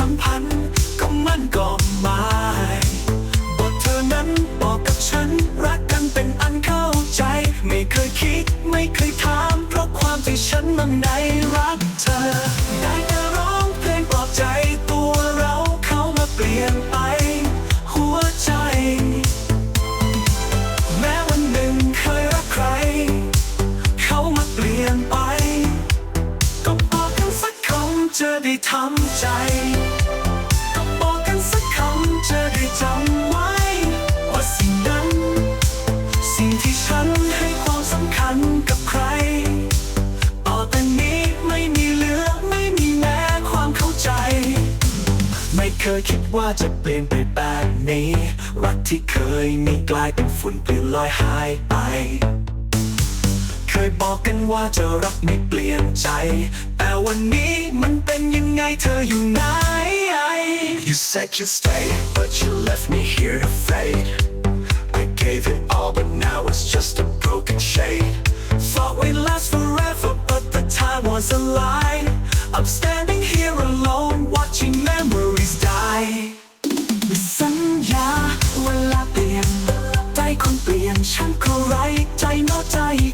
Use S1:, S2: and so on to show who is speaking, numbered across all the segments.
S1: สัมพันธ์ก็มั่นก็หมายบกเธอนั้นบอกกับฉันรักกันเป็น คยคิดว่าจะเปลี่ยนไปแบบนี้ รักที่เคยมีกลายเป็นฝุ่นปลิวลอยหายไป เคยบอกกันว่าจะรักไม่เปลี่ยนใจ แต่วันนี้มันเป็นยังไงเธออยู่ไหน You said you'd stay but you left me here to fade I gave it all but now it's just a broken shade Thought we'd last forever but the time was a lie I'm standing here ใ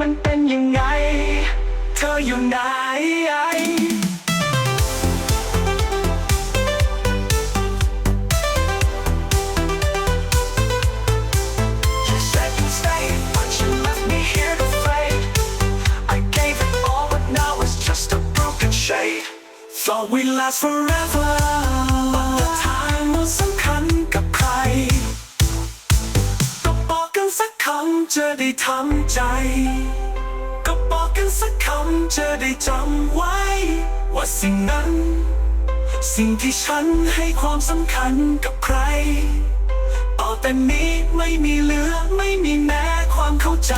S1: มันเป็นยังไง เธออยู่ไหน You said you'd stay, but you ำจะได้ทำใจ ก็บอกกันสักคำจะได้จำไว้ ว่าสิ่งนั้น สิ่งที่ฉันให้ความสำคัญกับใคร ต่อแต่นี้ไม่มีเหลือไม่มีแม้ความเข้าใจ